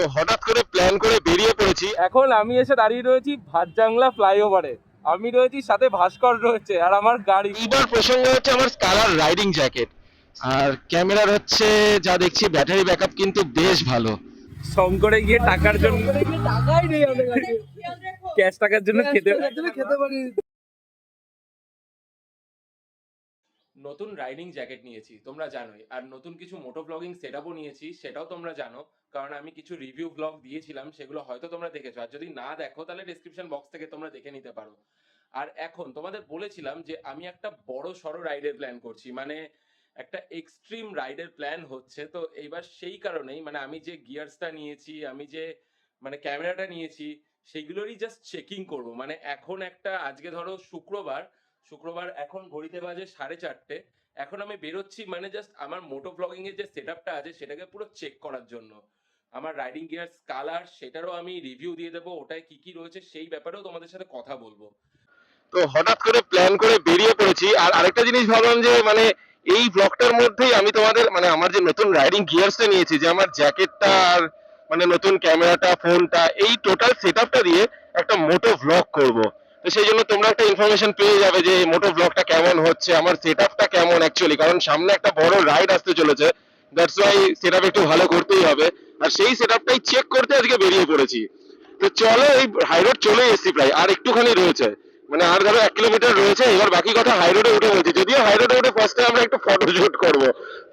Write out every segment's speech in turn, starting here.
তো হঠাৎ করে প্ল্যান করে বেরিয়ে পড়েছি। এখন আমি এসে দাঁড়িয়ে রয়েছি ভাতজাংলা ফ্লাইওভারে। আমি রয়েছি সাথে ভাস্কর রয়েছে আর আমার গাড়ি। এইবার প্রসঙ্গ হচ্ছে আমার স্কালার রাইডিং জ্যাকেট আর ক্যামেরার হচ্ছে যা দেখছি ব্যাটারি ব্যাকআপ কিন্তু বেশ ভালো। শঙ্করে গিয়ে টাকার জন্য টাকাই নেই আমাদের কাছে। ক্যাশ টাকার জন্য খেতে খেতে পারি নতুন রাইডিং জ্যাকেট নিয়েছি, তোমরা জানোই। আর নতুন কিছু মোটো ব্লগিং সেটআপও নিয়েছি, সেটাও তোমরা জানো। কারণ আমি কিছু রিভিউ ব্লগ দিয়েছিলাম, সেগুলো হয়তো তোমরা দেখেছ। আর যদি না দেখো, তাহলে ডেসক্রিপশন বক্স থেকে তোমরা দেখে নিতে পারো। আর এখন তোমাদের বলেছিলাম যে আমি একটা বড় সড়ো রাইডের প্ল্যান করছি মানে একটা এক্সট্রিম রাইডের প্ল্যান হচ্ছে। তো এইবার সেই কারণেই মানে আমি যে গিয়ার্সটা নিয়েছি, আমি যে মানে ক্যামেরাটা নিয়েছি সেগুলোরই জাস্ট চেকিং করব। মানে এখন একটা, আজকে ধরো শুক্রবার শুক্রবার এখন ঘড়িতে বাজে সাড়ে চারটে। এখন আমি বেরোচ্ছি মানে জাস্ট আমার মোটো ব্লগিং এর যে সেট আপটা আছে, সেটাকে পুরো চেক করার জন্য। আমার রাইডিং গিয়ার্স কালার সেটারও আমি রিভিউ দিয়ে দেবো, ওটায় কি কি রয়েছে সেই ব্যাপারেও তোমাদের সাথে কথা বলব। তো হঠাৎ করে প্ল্যান করে বেরিয়ে পড়েছি, আর আরেকটা জিনিস ভাবলাম যে মানে এই ব্লগটার মধ্যেই আমি তোমাদের মানে আমার যে নতুন রাইডিং গিয়ার্সটা নিয়েছি, যে আমার জ্যাকেটটা আর মানে নতুন ক্যামেরাটা ফোনটা এই টোটাল সেটআপটা দিয়ে একটা মোটো ভ্লগ করব। তো সেই জন্য তোমরা একটা ইনফরমেশন পেয়ে যাবে যে মোটো ভ্লগটা কেমন হচ্ছে, আমার সেটআপটা কেমন অ্যাকচুয়ালি কারণ সামনে একটা বড় রাইড আসতে চলেছে দ্যাটস ওয়াই সেটআপ একটু ভালো করতেই হবে। আর সেই সেটআপটাই চেক করতে আজকে বেরিয়ে পড়েছি। তো চলো এই হাই রোড চলে এসেছি প্রায়, আর একটুখানি রয়েছে। মানে আর ধরো এক কিলোমিটার রয়েছে, এবার বাকি কথা হাই রোডে উঠে বলছি। যদিও হাই রোডে উঠে ফার্স্টে আমরা একটু ফটোশুট করব।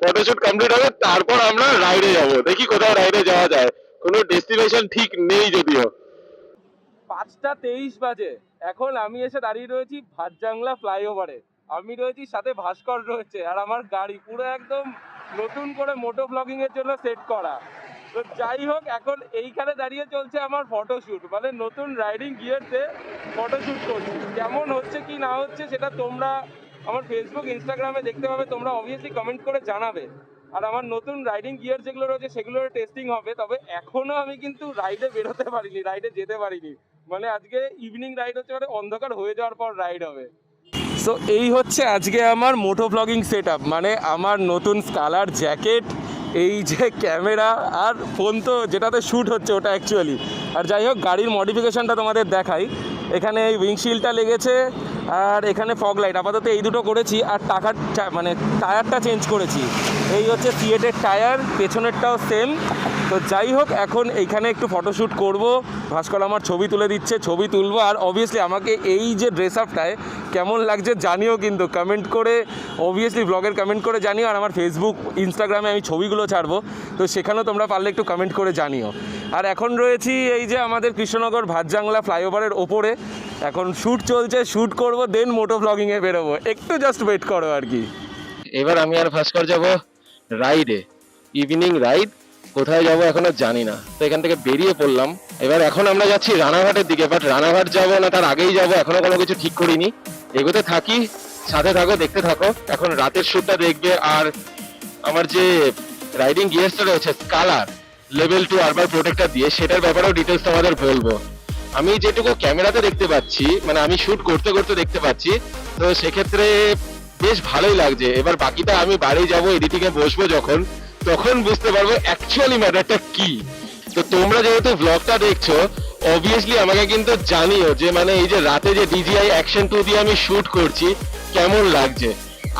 ফটোশুট কমপ্লিট হবে, তারপর আমরা রাইডে যাব। দেখি কোথাও রাইডে যাওয়া যায়। কোনো ডেস্টিনেশন ঠিক নেই যদিও। পাঁচটা তেইশ বাজে। এখন আমি এসে দাঁড়িয়ে রয়েছি ভাতজাংলা ফ্লাইওভারে। আমি রয়েছি সাথে ভাস্কর রয়েছে আর আমার গাড়ি পুরো একদম নতুন করে মোটো ব্লগিং এর জন্য সেট করা। তো যাই হোক, এখন এইখানে দাঁড়িয়ে চলছে আমার ফটোশ্যুট মানে নতুন রাইডিং গিয়ারতে ফটোশ্যুট করছি। কেমন হচ্ছে কি না হচ্ছে সেটা তোমরা আমার ফেসবুক ইনস্টাগ্রামে দেখতে পাবে। তোমরা অবভিয়াসলি কমেন্ট করে জানাবে। আর আমার নতুন রাইডিং গিয়ার যেগুলো রয়েছে সেগুলোর টেস্টিং হবে। তবে এখনও আমি কিন্তু রাইডে বেরোতে পারিনি রাইডে যেতে পারিনি। মানে আজকে ইভিনিং রাইড হচ্ছে মানে অন্ধকার হয়ে যাওয়ার পর রাইড হবে। সো এই হচ্ছে আজকে আমার মোটো ব্লগিং সেট মানে আমার নতুন স্কালার জ্যাকেট এই যে ক্যামেরা আর ফোন তো যেটাতে শ্যুট হচ্ছে ওটা অ্যাকচুয়ালি আর যাই হোক, গাড়ির মডিফিকেশানটা তোমাদের দেখাই। এখানে এই উইংশিল্ডটা লেগেছে আর এখানে ফগ লাইট আপাতত এই দুটো করেছি আর টাকার মানে টায়ারটা চেঞ্জ করেছি। এই হচ্ছে সিয়েটের টায়ার পেছনেরটাও সেম তো যাই হোক, এখন এইখানে একটু ফটোশ্যুট করব। ভাস্কর আমার ছবি তুলে দিচ্ছে, ছবি তুলবো। আর অবভিয়াসলি আমাকে এই যে ড্রেস আপটায় কেমন লাগছে জানিও কিন্তু। কমেন্ট করে অবভিয়াসলি ব্লগের কমেন্ট করে জানিও। আর আমার ফেসবুক ইনস্টাগ্রামে আমি ছবিগুলো ছাড়বো। তো সেখানেও তোমরা পারলে একটু কমেন্ট করে জানিও। আর এখন রয়েছি এই যে আমাদের কৃষ্ণনগর ভাতজাংলা ফ্লাইওভারের ওপরে। এখন শ্যুট চলছে শ্যুট করব দেন মোটো ব্লগিংয়ে বেরোবো। একটু জাস্ট ওয়েট করো আর কি। এবার আমি আর ভাস্কর যাব রাইডে ইভিনিং রাইড কোথায় যাব এখনও জানি না। তো এখান থেকে বেরিয়ে পড়লাম। এবার এখন আমরা যাচ্ছি রানাঘাটের দিকে বাট রানাঘাট যাব না, তার আগেই যাব। এখনও কোনো কিছু ঠিক করিনি। এগোতে থাকি, সাথে থাকো, দেখতে থাকো। এখন রাতের শ্যুটটা দেখবে। আর আমার যে রাইডিং গিয়ার্সটা রয়েছে colour level two armour protector দিয়ে, সেটার ব্যাপারেও ডিটেলস তোমাদের বলব। আমি যেটুকু ক্যামেরাতে দেখতে পাচ্ছি মানে আমি শুট করতে করতে দেখতে পাচ্ছি, তো সেক্ষেত্রে বেশ ভালোই লাগছে। এবার বাকিটা আমি বাড়ি যাব এডিটিং এ বসবো যখন। তখন বুঝতে পারব অ্যাকচুয়ালি ম্যাটারটা কি। তো তোমরা যেহেতু ব্লগটা দেখছ অবভিয়াসলি আমাকে কিন্তু জানিও যে মানে এই যে রাতে যে ডিজিআই অ্যাকশন টু দিয়ে আমি শুট করছি, কেমন লাগছে?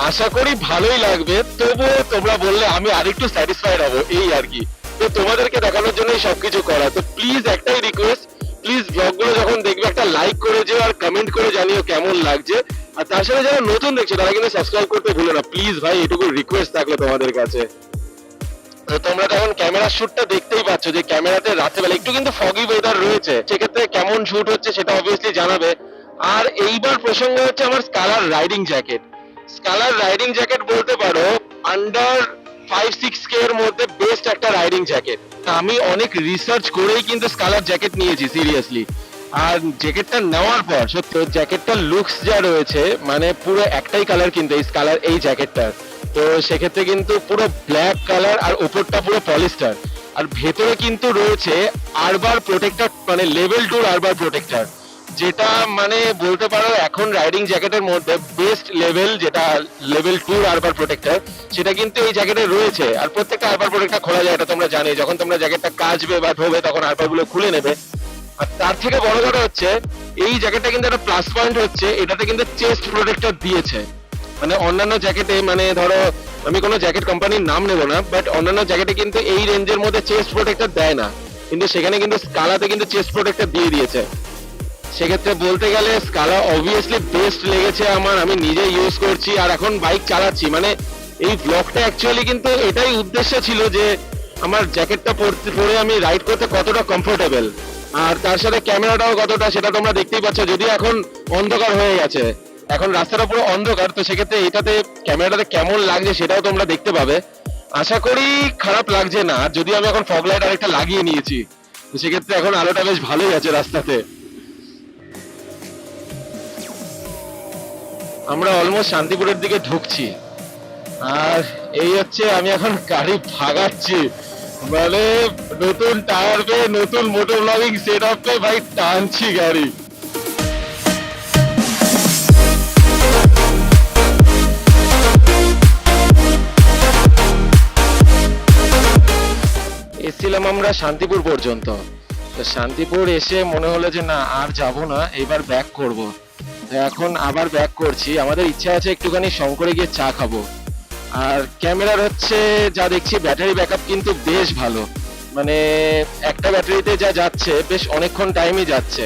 আশা করি ভালোই লাগবে, তবুও তোমরা বললে আমি আরেকটু স্যাটিসফাইড হব, এই আর কি। তো তোমাদেরকে দেখানোর জন্যই সবকিছু করা। তো প্লিজ একটাই রিকোয়েস্ট প্লিজ ব্লগগুলো যখন দেখবে একটা লাইক করে যেও আর কমেন্ট করে জানিও কেমন লাগছে। আর তার সাথে যারা নতুন দেখছ, তারা কিন্তু সাবস্ক্রাইব করতে ভুলো না। প্লিজ ভাই, এটুকু রিকোয়েস্ট থাকল তোমাদের কাছে। তোমরা তখন ক্যামেরা শুটটা দেখতেই পাচ্ছ যে ক্যামেরাতে রাত্রেবেলা একটু কিন্তু ফগি ওয়েদার রয়েছে। সেক্ষেত্রে কেমন শুট হচ্ছে সেটা অবভিয়াসলি জানাবে। আর এইবার প্রসঙ্গ হচ্ছে আমার Scala riding jacket Scala riding jacket বলতে পারো আন্ডার ফাইভ সিক্স কে এর মধ্যে বেস্ট একটা রাইডিং জ্যাকেট আমি অনেক রিসার্চ করেই কিন্তু স্কালার জ্যাকেট নিয়েছি সিরিয়াসলি আর জ্যাকেটটা নেওয়ার পর, সত্যি জ্যাকেটটার লুকস যা রয়েছে মানে পুরো একটাই কালার কিন্তু এই স্কালার এই জ্যাকেটটার তো সেক্ষেত্রে কিন্তু পুরো ব্ল্যাক কালার আর উপরটা পুরো পলিস্টার আর ভেতরে কিন্তু রয়েছে আরবার প্রোটেক্টর মানে লেভেল টুর আরবার প্রোটেক্টর যেটা মানে বলতে পারো এখন রাইডিং জ্যাকেটের মধ্যে বেস্ট লেভেল যেটা লেভেল টু আরবার প্রোটেক্টর সেটা কিন্তু এই জ্যাকেটে রয়েছে। আর প্রত্যেকটা আরবার প্রোটেক্টর খোলা যায়, এটা তোমরা জানি যখন তোমরা জ্যাকেটটা কাচবে বা ধোবে, তখন আরবারগুলো খুলে নেবে। আর তার থেকে বড় কথা হচ্ছে, এই জ্যাকেটটা কিন্তু একটা প্লাস পয়েন্ট হচ্ছে, এটাতে কিন্তু চেস্ট প্রোটেক্টর দিয়েছে। মানে অন্যান্য জ্যাকেটে মানে ধরো, আমি কোনো জ্যাকেট কোম্পানির নাম নেব না বাট অন্যান্য জ্যাকেটে কিন্তু এই রেঞ্জের মধ্যে চেস্ট প্রোটেক্টর দেয় না। কিন্তু সেখানে কিন্তু স্কালাতে কিন্তু চেস্ট প্রোটেক্টর দিয়ে দিয়েছে। সেক্ষেত্রে বলতে গেলে স্কালা অবভিয়াসলি বেস্ট লেগেছে আমার, আমি নিজে ইউজ করছি আর এখন বাইক চালাচ্ছি। মানে এই ব্লগটা অ্যাকচুয়ালি কিন্তু এটাই উদ্দেশ্য ছিল যে আমার জ্যাকেটটা পরতে, পরে আমি রাইড করতে কতটা কমফোর্টেবল আর তার সাথে ক্যামেরাটাও কতটা, সেটা তোমরা দেখতেই পাচ্ছ, যদিও এখন অন্ধকার হয়ে গেছে। এখন রাস্তাটা পুরো অন্ধকার, তো সেক্ষেত্রে এটাতে ক্যামেরাটাতে কেমন লাগছে সেটাও তোমরা দেখতে পাবে। আশা করি খারাপ লাগছে না যদিও আমি এখন ফগ লাইট আরেকটা লাগিয়ে নিয়েছি, তো সেক্ষেত্রে এখন আলোটা বেশ ভালোই আছে রাস্তাতে। আমরা অলমোস্ট শান্তিপুরের দিকে ঢুকছি। আর এই হচ্ছে আমি এখন গাড়ি ভাগাচ্ছি। মানে নতুন টায়ার পেয়ে নতুন মোটর ব্লগিং সেট আপ পেয়ে ভাই টানছি গাড়ি। এসছিলাম আমরা শান্তিপুর পর্যন্ত। তো শান্তিপুর এসে মনে হলো যে, না, আর যাব না, এবার ব্যাক করব। এখন আবার ব্যাক করছি। আমাদের ইচ্ছা আছে একটুখানি শঙ্করে গিয়ে চা খাব। আর ক্যামেরার হচ্ছে, যা দেখছি, ব্যাটারি ব্যাকআপ কিন্তু বেশ ভালো। মানে একটা ব্যাটারিতে যা যাচ্ছে, বেশ অনেকক্ষণ টাইমই যাচ্ছে।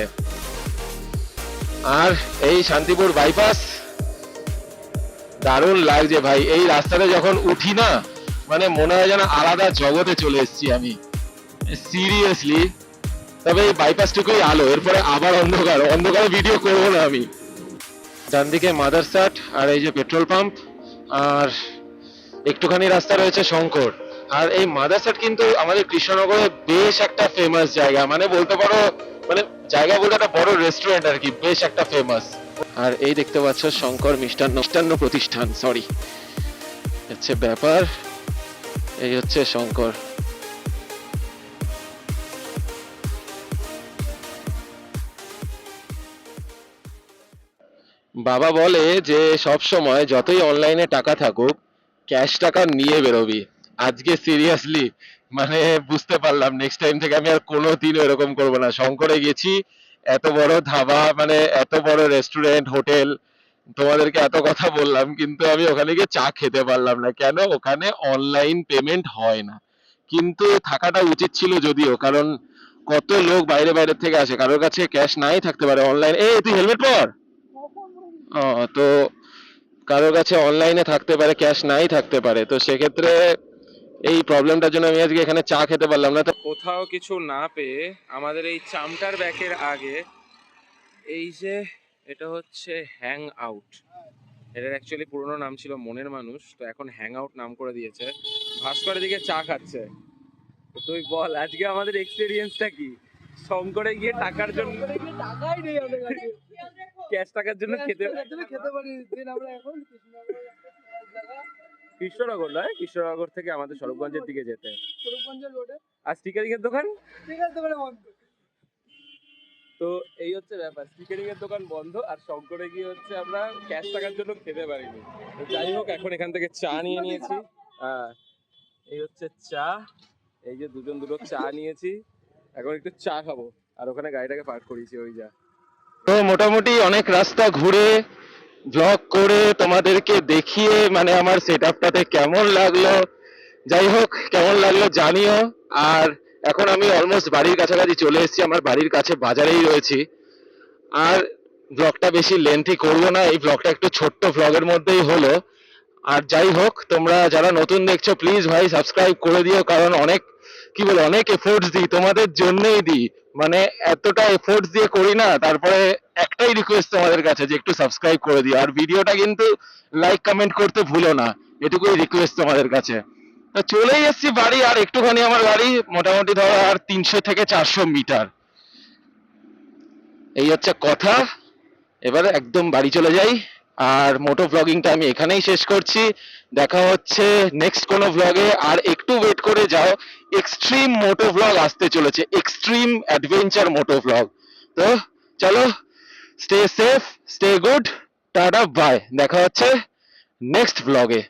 আর এই শান্তিপুর বাইপাস দারুণ লাগছে ভাই। এই রাস্তাতে যখন উঠি না মানে মনে হয় যেন আলাদা জগতে চলে এসেছি আমি। সিরিয়াসলি তবে এই বাইপাসটুকুই আলো, এরপরে আবার অন্ধকার, অন্ধকারে ভিডিও করব না আমি। ডান দিকে মাদারসাট আর এই যে পেট্রোল পাম্প আর একটুখানি রাস্তা রয়েছে শঙ্কর। আর এই মাদারসাট কিন্তু আমাদের কৃষ্ণনগরে বেশ একটা ফেমাস জায়গা মানে বলতে পারো মানে জায়গা বলতে একটা বড় রেস্টুরেন্ট আর কি, বেশ একটা ফেমাস আর এই দেখতে পাচ্ছ শঙ্কর মিষ্টান্ন মিষ্টান্ন প্রতিষ্ঠান সরি হচ্ছে ব্যাপার। এই হচ্ছে শঙ্কর। বাবা বলে যে সব সময় যতই অনলাইনে টাকা থাকুক ক্যাশ টাকা নিয়ে বেরোবি। আজকে সিরিয়াসলি মানে বুঝতে পারলাম নেক্সট টাইম থেকে আমি আর কোনো দিন এরকম করব না। শঙ্করে গেছি, এত বড় ধাবা মানে এত বড় রেস্টুরেন্ট হোটেল তোমাদেরকে এত কথা বললাম, কিন্তু আমি ওখানে গিয়ে চা খেতে পারলাম না। কেন? ওখানে অনলাইন পেমেন্ট হয় না। কিন্তু থাকাটা উচিত ছিল যদিও, কারণ কত লোক বাইরে বাইরে থেকে আসে, কারোর কাছে ক্যাশ নাই থাকতে পারে অনলাইন এই, তুই হেলমেট পর! তো কারোর কাছে অনলাইনে থাকতে পারে ক্যাশ নাই থাকতে পারে। তো সেক্ষেত্রে এই প্রবলেমটার জন্য আমি আজকে এখানে চা খেতে পারলাম না। তো কোথাও কিছু না পেয়ে আমাদের এই চামটার ব্যাকের আগে এই যে এটা হচ্ছে হ্যাং আউট এটার অ্যাকচুয়ালি পুরোনো নাম ছিল মনের মানুষ তো এখন হ্যাং আউট নাম করে দিয়েছে। ভাস্করের দিকে চা খাচ্ছে। তুই বল আজকে আমাদের এক্সপিরিয়েন্সটা কি? শঙ্করে গিয়ে টাকার জন্য টাকাই নেই আমাদের কাছে। ক্যাশ টাকার জন্য খেতে খেতে পারি। দিন আমরা এখন কৃষ্ণনগর নয় কৃষ্ণনগর থেকে আমাদের স্বরূপগঞ্জের দিকে যেতে। স্বরূপগঞ্জের রোডে। আর স্টিকারিং এর দোকান? আছে মানে বন্ধ। তো এই হচ্ছে ব্যাপার। স্টিকারিং এর দোকান বন্ধ আর শঙ্করে গিয়ে হচ্ছে আমরা ক্যাশ টাকার জন্য খেতে পারিনি। তো যাই হোক এখন এখান থেকে চা নিয়ে নিয়েছি। হ্যাঁ এই হচ্ছে চা। এই যে দুজন দুটো চা নিয়েছি। এখন একটু চা খাব। আর ওখানে গাড়িটাকে পার্ক করিয়েছি ওই যা। তো মোটামুটি অনেক রাস্তা ঘুরে ব্লগ করে তোমাদেরকে দেখিয়ে মানে আমার সেট আপটাতে কেমন লাগল? যাই হোক কেমন লাগল জানিও। আর এখন আমি অলমোস্ট বাড়ির কাছাকাছি চলে এসেছি, আমার বাড়ির কাছে বাজারেই রয়েছি। আর ব্লগটা বেশি লেন্থি করব না, এই ব্লগটা একটু ছোট্ট ব্লগের মধ্যেই হলো। আর যাই হোক, তোমরা যারা নতুন দেখছ প্লিজ ভাই সাবস্ক্রাইব করে দিও, কারণ অনেক, কি বলে অনেক এফোর্টস দিই, তোমাদের জন্যই দিই। মানে এতটা এফোর্টস দিয়ে করি না, তারপরে একটাই রিকোয়েস্ট তোমাদের কাছে যে একটু সাবস্ক্রাইব করে দিও। আর ভিডিওটা কিন্তু লাইক কমেন্ট করতে ভুলো না, এটুকুই রিকোয়েস্ট তোমাদের কাছে। চলেই এসেছি বাড়ি, আর একটুখানি আমার বাড়ি, মোটামুটি ধরো আর তিনশো থেকে চারশো মিটার। এই হচ্ছে কথা। এবার একদম বাড়ি চলে যাই। আর মোটো ব্লগিংটা আমি এখানেই শেষ করছি। দেখা হচ্ছে নেক্সট কোনো ব্লগে আর একটু ওয়েট করে যাও এক্সট্রিম মোটো ব্লগ আসতে চলেছে। এক্সট্রিম অ্যাডভেঞ্চার মোটো ব্লগ তো চলো stay safe stay good tata bye দেখা হচ্ছে নেক্সট ব্লগে